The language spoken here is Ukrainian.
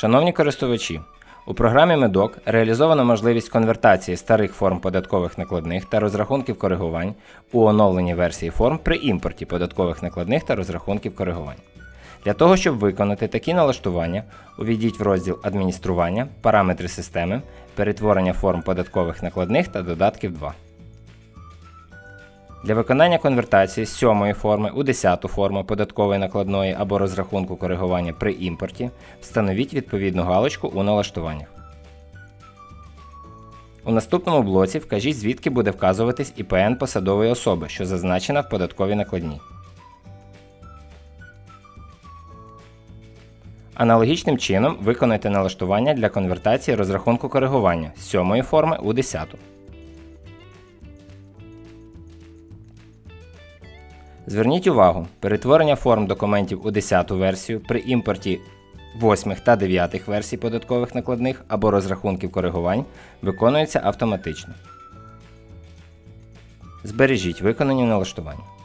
Шановні користувачі, у програмі Медок реалізовано можливість конвертації старих форм податкових накладних та розрахунків коригувань у оновленій версії форм при імпорті податкових накладних та розрахунків коригувань. Для того, щоб виконати такі налаштування, увійдіть в розділ Адміністрування, Параметри системи, перетворення форм податкових накладних та додатків 2. Для виконання конвертації з 7 форми у 10 форму податкової накладної або розрахунку коригування при імпорті встановіть відповідну галочку у налаштуваннях. У наступному блоці вкажіть звідки буде вказуватись ІПН посадової особи, що зазначена в податковій накладній. Аналогічним чином виконайте налаштування для конвертації розрахунку коригування з 7 форми у 10. Зверніть увагу, перетворення форм документів у 10 версію при імпорті 8 та 9 версій податкових накладних або розрахунків коригувань виконується автоматично. Збережіть виконані налаштування.